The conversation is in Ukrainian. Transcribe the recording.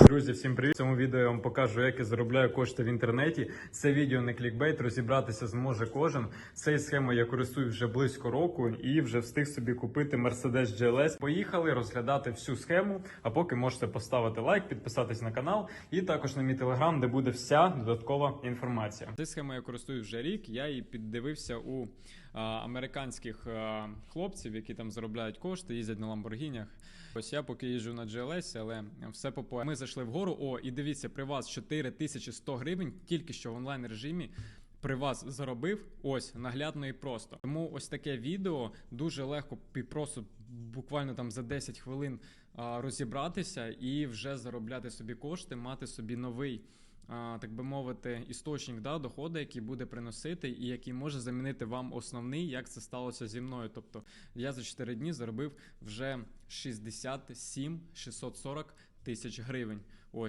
Друзі, всім привіт! В цьому відео я вам покажу, як я заробляю кошти в інтернеті. Це відео не клікбейт, розібратися зможе кожен. Цією схемою я користуюсь вже близько року і вже встиг собі купити Mercedes GLS. Поїхали розглядати всю схему. А поки можете поставити лайк, підписатись на канал і також на мій телеграм, де буде вся додаткова інформація. Цією схемою я користуюсь вже рік. Я її піддивився у американських хлопців, які там заробляють кошти, їздять на ламборгінях. Ось я поки їжджу на GLS, але все по Ми зайшли вгору. О, і дивіться, при вас 4100 гривень, тільки що в онлайн режимі. При вас заробив ось наглядно і просто. Тому ось таке відео дуже легко і просто буквально там за 10 хвилин розібратися і вже заробляти собі кошти, мати собі новий. Так би мовити, істочник да, доходу, який буде приносити, і який може замінити вам основний, як це сталося зі мною. Тобто я за 4 дні заробив вже 67 640 тисяч гривень. Ось